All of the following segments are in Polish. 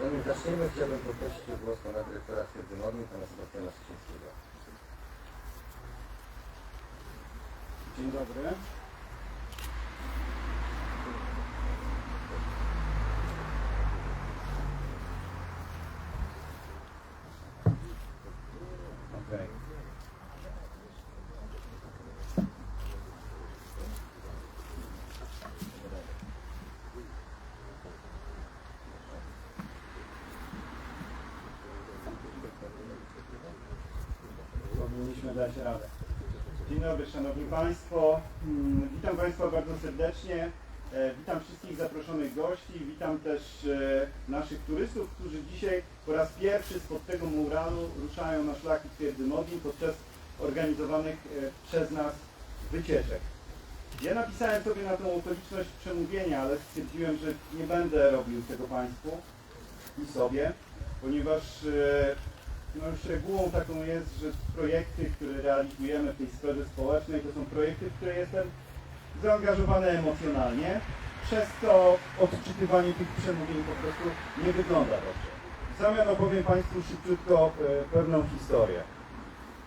Zanim zaczniemy, chciałbym poprosić o głos pana dyrektora Twierdzy Modlin, pana Sebastiana Szczecińskiego. Dzień dobry. Powinniśmy dać radę. Dzień dobry Szanowni Państwo. Mm, Witam Państwa bardzo serdecznie. E, Witam wszystkich zaproszonych gości. Witam też e, naszych turystów, którzy dzisiaj po raz pierwszy spod tego muralu ruszają na szlaki Twierdzy Modlin podczas organizowanych e, przez nas wycieczek. Ja napisałem sobie na tą okoliczność przemówienia, ale stwierdziłem, że nie będę robił tego Państwu i sobie, ponieważ no regułą taką jest, że projekty, które realizujemy w tej sferze społecznej, to są projekty, w które jestem zaangażowany emocjonalnie. Przez to odczytywanie tych przemówień po prostu nie wygląda dobrze. W zamian opowiem Państwu szybciutko e, pewną historię.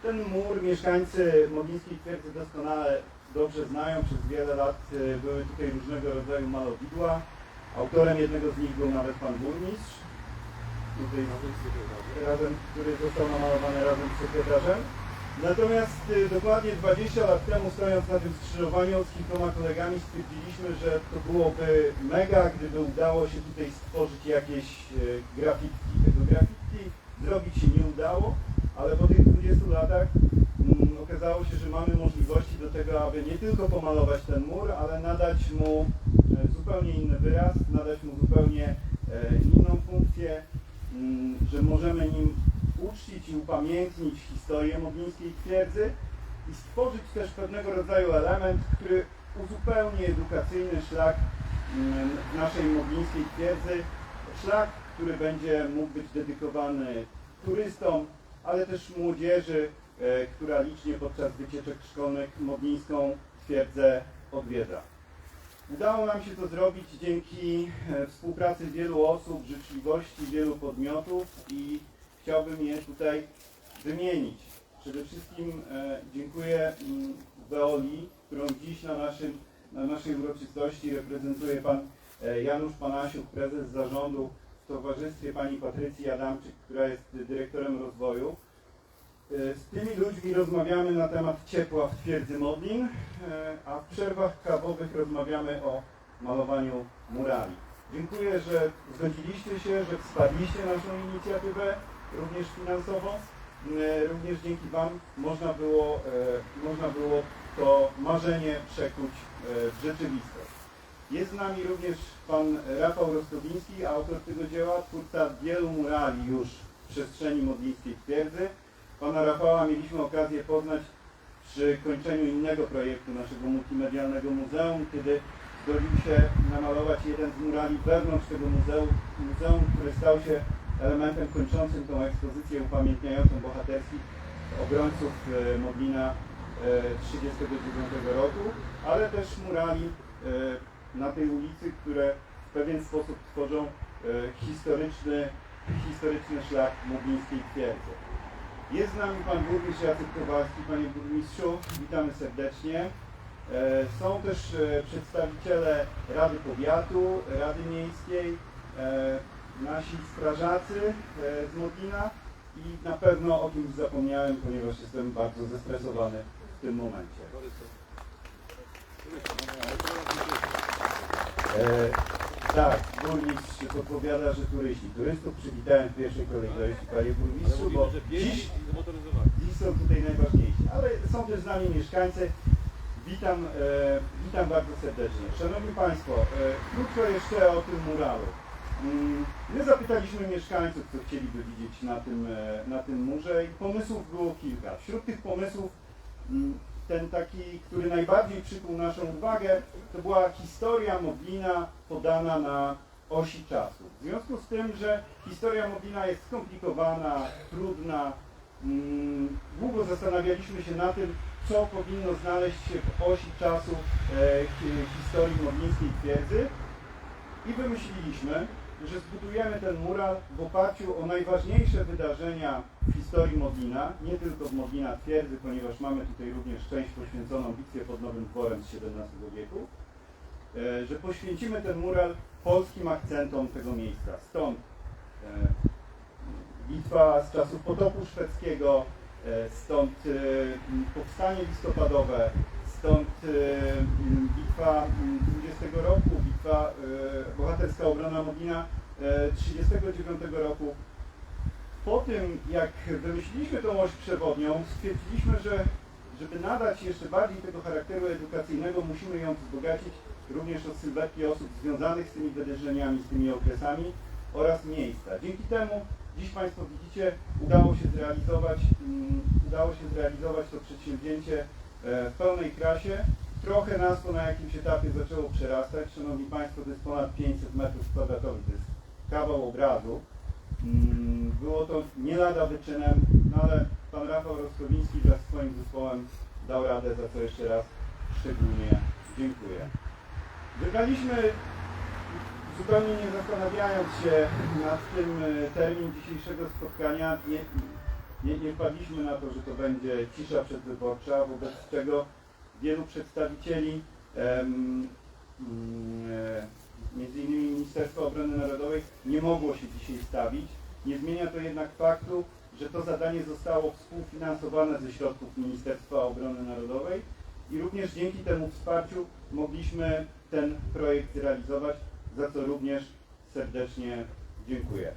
Ten mur mieszkańcy Modlińskiej Twierdzy doskonale dobrze znają. Przez wiele lat e, były tutaj różnego rodzaju malowidła. Autorem jednego z nich był nawet pan burmistrz razem, który został namalowany razem z sekretarzem. Natomiast y, dokładnie 20 lat temu, stojąc na tym skrzyżowaniu z kilkoma kolegami, stwierdziliśmy, że to byłoby mega, gdyby udało się tutaj stworzyć jakieś y, graffiti. Tego graffiti zrobić się nie udało, ale po tych 20 latach mm, okazało się, że mamy możliwości do tego, aby nie tylko pomalować ten mur, ale nadać mu e, zupełnie inny wyraz, nadać mu zupełnie e, inną funkcję, że możemy nim uczcić i upamiętnić historię Modlińskiej Twierdzy i stworzyć też pewnego rodzaju element, który uzupełni edukacyjny szlak w naszej Modlińskiej Twierdzy. Szlak, który będzie mógł być dedykowany turystom, ale też młodzieży, e, która licznie podczas wycieczek szkolnych Modlińską Twierdzę odwiedza. Udało nam się to zrobić dzięki e, współpracy wielu osób, życzliwości wielu podmiotów i chciałbym je tutaj wymienić. Przede wszystkim e, dziękuję mm, Weoli, którą dziś na, naszym, na naszej uroczystości reprezentuje pan e, Janusz Panasiuk, prezes zarządu w towarzystwie pani Patrycji Adamczyk, która jest dyrektorem rozwoju. E, Z tymi ludźmi rozmawiamy na temat ciepła w twierdzy Modlin, e, a w przerwach kawowych rozmawiamy o malowaniu murali. Dziękuję, że zgodziliście się, że wsparliście naszą inicjatywę, również finansową. E, Również dzięki Wam można było, można było to marzenie przekuć w rzeczywistość. Jest z nami również pan Rafał Rostowiński, autor tego dzieła, twórca wielu murali już w przestrzeni modlińskiej twierdzy. Pana Rafała mieliśmy okazję poznać przy kończeniu innego projektu naszego multimedialnego muzeum, kiedy zgodził się namalować jeden z murali wewnątrz tego muzeum, muzeum który stał się elementem kończącym tą ekspozycję upamiętniającą bohaterskich obrońców e, Modlina e, 1939 roku, ale też murali e, na tej ulicy, które w pewien sposób tworzą e, historyczny, historyczny szlak Modlińskiej Twierdzy. Jest z nami pan burmistrz Jacek Kowalski. Panie burmistrzu, witamy serdecznie. E, Są też e, przedstawiciele Rady Powiatu, Rady Miejskiej, e, nasi strażacy z Modlina i na pewno o kimś zapomniałem, ponieważ jestem bardzo zestresowany w tym momencie. Tak, burmistrz podpowiada, że turyści. Turystów przywitałem w pierwszej kolejności, panie burmistrzu, bo dziś Dziś są tutaj najważniejsi, ale są też z nami mieszkańcy. Witam, e, witam bardzo serdecznie. Szanowni Państwo, e, krótko jeszcze o tym muralu. Mm, My zapytaliśmy mieszkańców, co chcieliby widzieć na tym, e, na tym murze i pomysłów było kilka. Wśród tych pomysłów mm, ten taki, który najbardziej przykuł naszą uwagę, to była historia Modlina podana na osi czasu. W związku z tym, że historia Modlina jest skomplikowana, trudna, Mm, Długo zastanawialiśmy się na tym, co powinno znaleźć się w osi czasu e, hi- historii modlińskiej twierdzy i wymyśliliśmy, że zbudujemy ten mural w oparciu o najważniejsze wydarzenia w historii Modlina, nie tylko w Modlina Twierdzy, ponieważ mamy tutaj również część poświęconą bitwie pod Nowym Dworem z XVII wieku, e, że poświęcimy ten mural polskim akcentom tego miejsca. Stąd e, bitwa z czasów potopu szwedzkiego, e, stąd powstanie listopadowe, stąd e, bitwa m, 20 roku, bitwa e, bohaterska obrona Modlina e, 39 roku. Po tym, jak wymyśliliśmy tą oś przewodnią, stwierdziliśmy, że żeby nadać jeszcze bardziej tego charakteru edukacyjnego, musimy ją wzbogacić również o sylwetki osób związanych z tymi wydarzeniami, z tymi okresami oraz miejsca. Dzięki temu dziś Państwo widzicie, udało się zrealizować, mm, udało się zrealizować to przedsięwzięcie e, w pełnej krasie. Trochę nas to na jakimś etapie zaczęło przerastać. Szanowni Państwo, to jest ponad 500 metrów kwadratowych, to jest kawał obrazu. Mm, Było to nie lada wyczynem, no ale Pan Rafał Roskowiński wraz z swoim zespołem dał radę, za co jeszcze raz szczególnie dziękuję. Wybraliśmy, zupełnie nie zastanawiając się nad tym e, termin dzisiejszego spotkania, nie, nie wpadliśmy na to, że to będzie cisza przedwyborcza, wobec czego wielu przedstawicieli em, mm, e, między innymi Ministerstwa Obrony Narodowej nie mogło się dzisiaj stawić. Nie zmienia to jednak faktu, że to zadanie zostało współfinansowane ze środków Ministerstwa Obrony Narodowej i również dzięki temu wsparciu mogliśmy ten projekt zrealizować, za co również serdecznie dziękuję.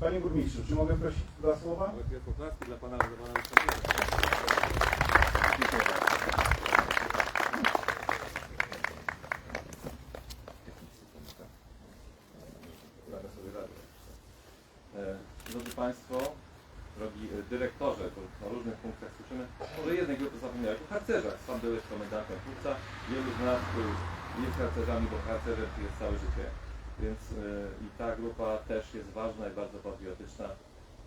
Panie Burmistrzu, czy mogę prosić dwa słowa? Dla Pana, dla Pana Drodzy Państwo, drogi e, dyrektorze, bo na różnych punktach słyszymy, może jednej grupy zapomniałeś, o harcerzach. Sam byłeś komendantem Turca, wielu z nas był, jest harcerzami, bo harcerzem jest całe życie. Więc e, i ta grupa też jest ważna i bardzo patriotyczna.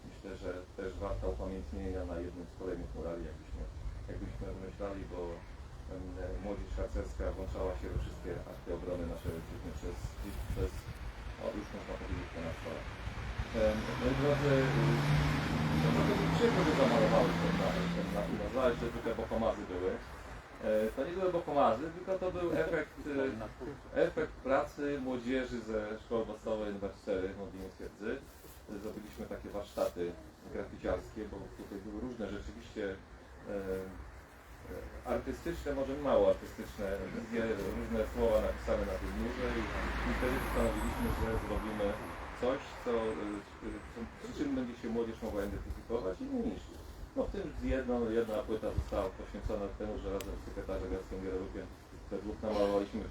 Myślę, że też warta upamiętnienia na jednym z kolejnych murali, jakbyśmy, jakbyśmy wymyślali, bo e, młodzież harcerska włączała się we wszystkie akty obrony naszej ojczyzny przez, przez o, już można powiedzieć ponad 100 lat. Moi drodzy, y, no to mi przykro, że zamalowałeś ten na- ten Nazwałeś, że zwykle bokomazy były. E, To nie były bokomazy, tylko to był efekt, y, efekt pracy młodzieży ze szkoły podstawowej nr 4 w Modlinie Twierdzy. Zrobiliśmy takie warsztaty graficiarskie, bo tutaj były różne rzeczywiście e, e, artystyczne, może mało artystyczne wizje, różne słowa napisane na tym murze i, i wtedy postanowiliśmy, że zrobimy coś, co, czym będzie się młodzież mogła identyfikować i nie niszczyć. No w tym jedna płyta została poświęcona temu, że razem z sekretarzem Jackiem Gierorukiem we dwóch namalowaliśmy,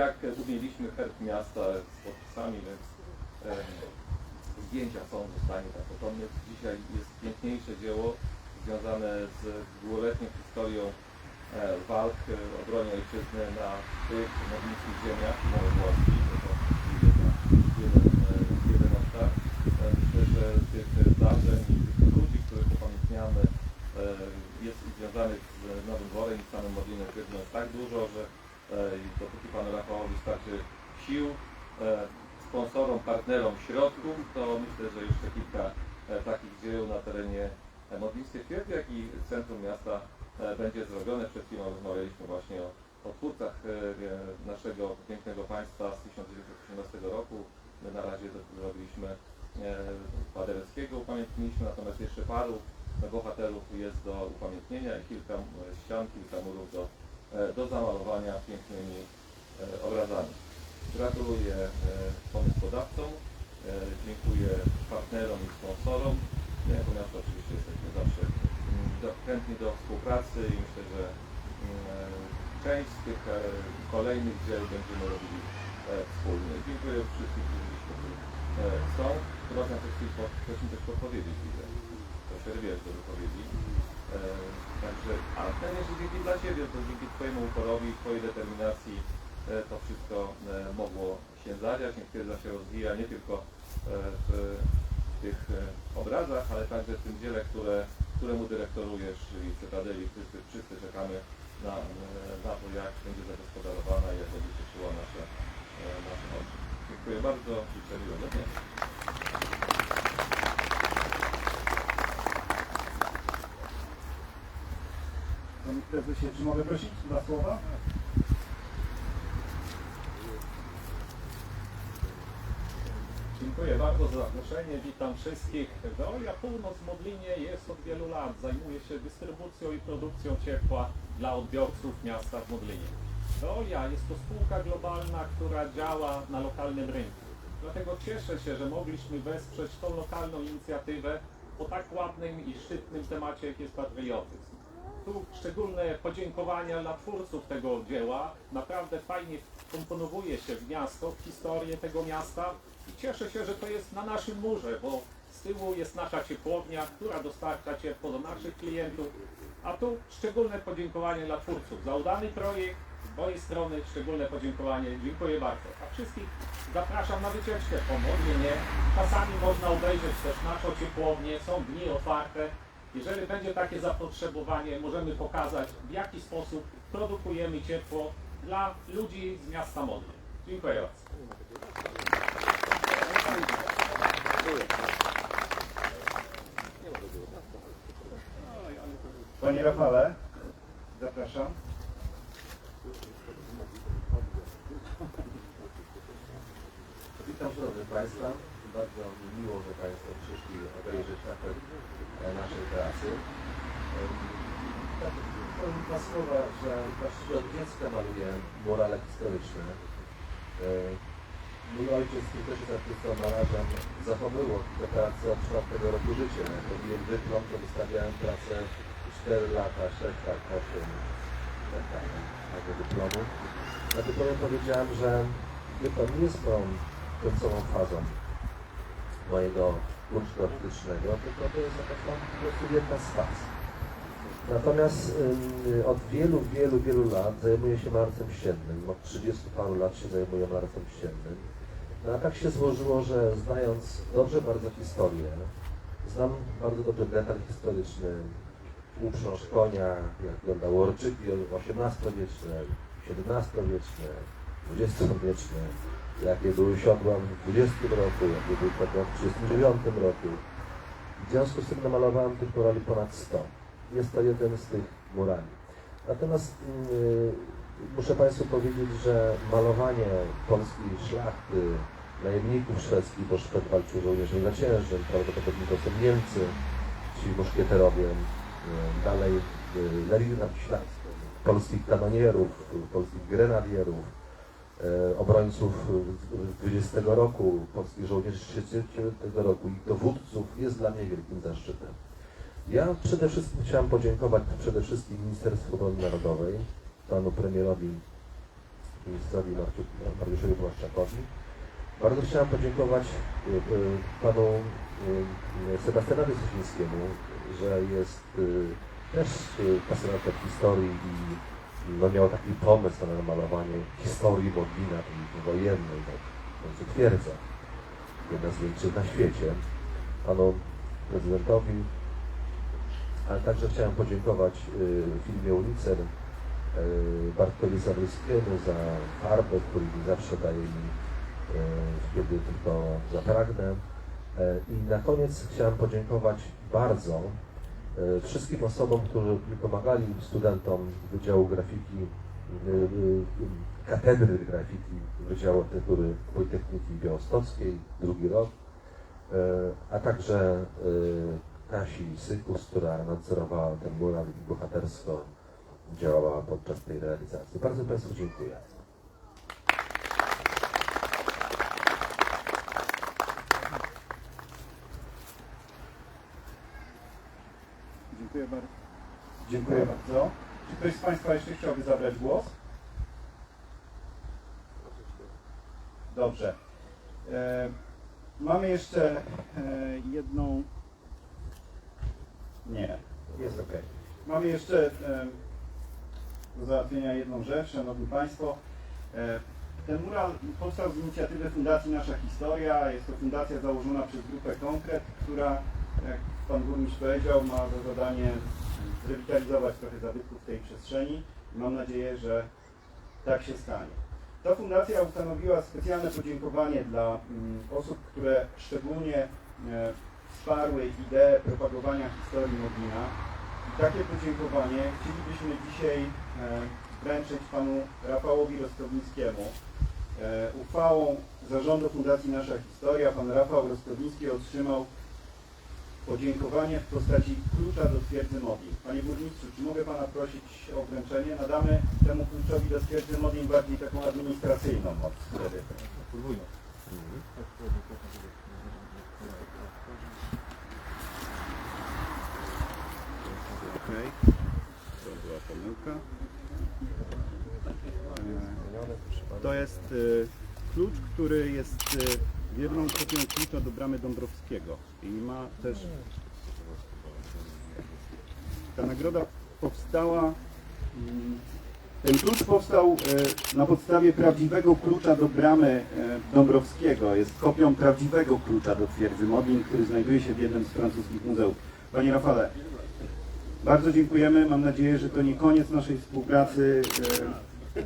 jak umieliśmy herb miasta z podpisami, więc em, zdjęcia są w stanie tak. Dzisiaj jest piękniejsze dzieło związane z długoletnią historią e, walk e, o obronie ojczyzny na tych modlińskich ziemiach małowłoskich. To jeden, jeden, e, jeden obszar. E, Myślę, że tych e, zdarzeń i tych ludzi, których upamiętniamy e, jest związanych z Nowym Dworem i z samym Modlinem Twierdzy jest tak dużo, że e, i dopóki Panu Rafałowi starczy sił, e, sponsorom, partnerom środków, to myślę, że jeszcze kilka e, takich dzieł na terenie e, Modlińskiej Twierdzy, jak i centrum miasta e, będzie zrobione. Przed chwilą rozmawialiśmy właśnie o, o twórcach e, naszego pięknego państwa z 1918 roku. My na razie zrobiliśmy e, Paderewskiego, upamiętniliśmy, natomiast jeszcze paru bohaterów jest do upamiętnienia i kilka ścian, kilka murów do, do zamalowania pięknymi obrazami. Gratuluję pomysłodawcom, dziękuję partnerom i sponsorom. Miasto oczywiście jesteśmy zawsze do, chętni do współpracy i myślę, że mm, część z tych e, kolejnych dzieł będziemy robili e, wspólnie. Dziękuję wszystkim, którzy dziś e, są. Chyba na coś chcesz mi też podpowiedzieć, widzę. To się wiesz do wypowiedzi. Także, a najmniejsze dzięki dla Ciebie, to dzięki Twojemu uporowi, Twojej determinacji to wszystko mogło się zadziać. Niech Twierdza się rozwija nie tylko w tych obrazach, ale także w tym dziele, które, któremu dyrektorujesz, czyli Cytadeli. Wszyscy, wszyscy czekamy na, e, na to, jak będzie zagospodarowana i jak będzie cieszyła nasze, nasze oczy. Dziękuję bardzo. Życzę miłego dnia. Panie prezesie, czy mogę prosić dwa słowa? Dziękuję bardzo za zaproszenie, witam wszystkich. Veolia Północ w Modlinie jest od wielu lat, zajmuje się dystrybucją i produkcją ciepła dla odbiorców miasta w Modlinie. Veolia jest to spółka globalna, która działa na lokalnym rynku. Dlatego cieszę się, że mogliśmy wesprzeć tą lokalną inicjatywę o tak ładnym i szczytnym temacie, jak jest patriotyzm. Tu szczególne podziękowania dla twórców tego dzieła. Naprawdę fajnie komponowuje się w miasto, w historię tego miasta cieszę się, że to jest na naszym murze, bo z tyłu jest nasza ciepłownia, która dostarcza ciepło do naszych klientów. A tu szczególne podziękowanie dla twórców za udany projekt. Z mojej strony szczególne podziękowanie. Dziękuję bardzo. A wszystkich zapraszam na wycieczkę po Modlinie. Czasami można obejrzeć też naszą ciepłownię. Są dni otwarte. Jeżeli będzie takie zapotrzebowanie, możemy pokazać, w jaki sposób produkujemy ciepło dla ludzi z miasta Modlin. Dziękuję bardzo. Panie Rafale, zapraszam. Witam szanownych Państwa. Bardzo mi miło, że Państwo przyszli obejrzeć apel e, naszej. Em, Tak, dwa słowa, że właściwie od dziecka maluję murale historyczne. Mój ojciec, który też jest artystą, malarzem, zachowywał te prace od czwartego roku życia. Jak robiłem dyplom, to wystawiałem pracę 4 lata, 6 lat, 8 i tak dalej, tego dyplomu. Na dyplomie powiedziałem, że dyplom nie jest moją końcową fazą mojego ucztu artystycznego, tylko to jest tam po prostu jedna z faz. Natomiast ym, od wielu, wielu, wielu lat zajmuję się malarstwem ściennym. Od 30 paru lat się zajmuję malarstwem ściennym. No a tak się złożyło, że znając dobrze bardzo historię, znam bardzo dobrze detal historyczny, uprząż konia, jak wyglądało orczyki XVIII-wieczne, XVII-wieczne, XX-wieczne, jakie były siodła w XX roku, jakie były siodła w 1939 roku. W związku z tym namalowałem tych murali ponad 100. Jest to jeden z tych murali. Natomiast yy, muszę Państwu powiedzieć, że malowanie polskiej szlachty, najemników szwedzkich, bo Szwed walczył żołnierzem zaciężnym, prawdopodobnie to są Niemcy, ci muszkieterowie, yy, dalej yy, Lerina Śląską, polskich kanonierów, polskich grenadierów, e, obrońców e, 20 roku, polskich żołnierzy 39 roku i dowódców jest dla mnie wielkim zaszczytem. Ja przede wszystkim chciałem podziękować przede wszystkim Ministerstwu Obrony Narodowej, panu premierowi, ministrowi Mariuszowi Błaszczakowi. Bardzo chciałem podziękować e, e, panu e, Sebastianowi Sosińskiemu, że jest też pasjonatem historii i no, miał taki pomysł na namalowanie historii Modlina, tej wojennej, tak, w końcu twierdza, jedna z większych na świecie, panu prezydentowi, ale także chciałem podziękować y, filmie Ulicer y, Bartkowi Zabryskiemu za farbę, który zawsze daje mi, y, kiedy tylko zapragnę. Y, I na koniec chciałem podziękować bardzo wszystkim osobom, którzy mi pomagali studentom Wydziału Grafiki, Katedry Grafiki Wydziału Architektury Politechniki Białostockiej, drugi rok, y, a także Kasi Sykus, która nadzorowała ten mural i bohatersko działała podczas tej realizacji. Bardzo Państwu dziękuję. Dziękuję bardzo. Dziękuję bardzo. Czy ktoś z Państwa jeszcze chciałby zabrać głos? Dobrze. E, mamy jeszcze e, jedną. Nie, jest ok. Mamy jeszcze e, do załatwienia jedną rzecz, Szanowni Państwo. E, ten mural powstał z inicjatywy Fundacji Nasza Historia. Jest to fundacja założona przez grupę Konkret, która, jak Pan Burmistrz powiedział, ma za zadanie zrewitalizować trochę zabytków tej przestrzeni. Mam nadzieję, że tak się stanie. Ta fundacja ustanowiła specjalne podziękowanie dla mm, osób, które szczególnie e, wsparły ideę propagowania historii Modlina. I takie podziękowanie chcielibyśmy dzisiaj e, wręczyć panu Rafałowi Rostownickiemu. E, Uchwałą zarządu Fundacji Nasza Historia pan Rafał Rostownicki otrzymał podziękowanie w postaci klucza do twierdzy Modlin. Panie burmistrzu, czy mogę pana prosić o wręczenie? Nadamy temu kluczowi do twierdzy Modlin bardziej taką administracyjną moc wtedy. To była pomyłka. E, To jest e, klucz, który jest e, jedną kopią klucza do bramy Dąbrowskiego i ma też ta nagroda powstała mm, ten klucz powstał na podstawie prawdziwego klucza do bramy Dąbrowskiego. Jest kopią prawdziwego klucza do twierdzy Modlin, który znajduje się w jednym z francuskich muzeów. Panie Rafale, bardzo dziękujemy. Mam nadzieję, że to nie koniec naszej współpracy. E,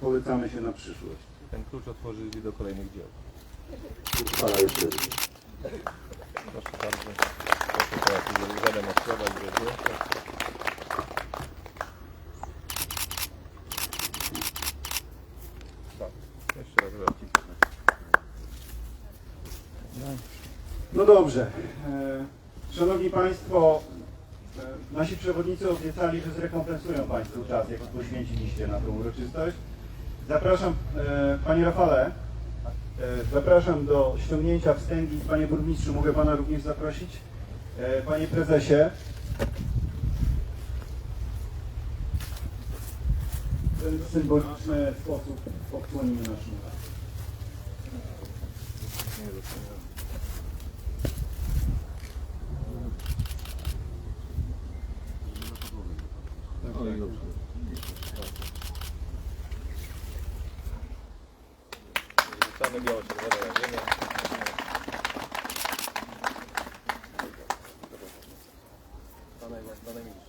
Polecamy się na przyszłość. Ten klucz otworzy drzwi do kolejnych dzieł. Jest wtedy. Proszę bardzo. Proszę teraz zademonstrować, że zdjęcie. Tak. Jeszcze raz. No dobrze. E, Szanowni Państwo, nasi przewodnicy obiecali, że zrekompensują Państwu czas, jaki poświęciliście na tę uroczystość. Zapraszam, e, Panie Rafale, e, zapraszam do ściągnięcia wstęgi. Panie Burmistrzu, mogę Pana również zaprosić? E, Panie Prezesie. W ten symboliczny sposób pokłonimy naszym Rzucamy białe czerwone na ziemię. To najwa- to najmilsze.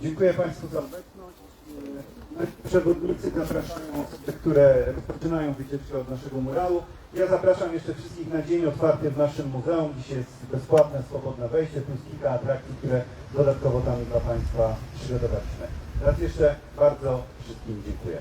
Dziękuję Państwu za obecność. E, Przewodnicy zapraszają osoby, które rozpoczynają wycieczkę od naszego muralu. Ja zapraszam jeszcze wszystkich na dzień otwarty w naszym muzeum. Dziś jest bezpłatne, swobodne wejście, plus kilka atrakcji, które dodatkowo tam dla Państwa przygotowaliśmy. Raz jeszcze bardzo wszystkim dziękuję.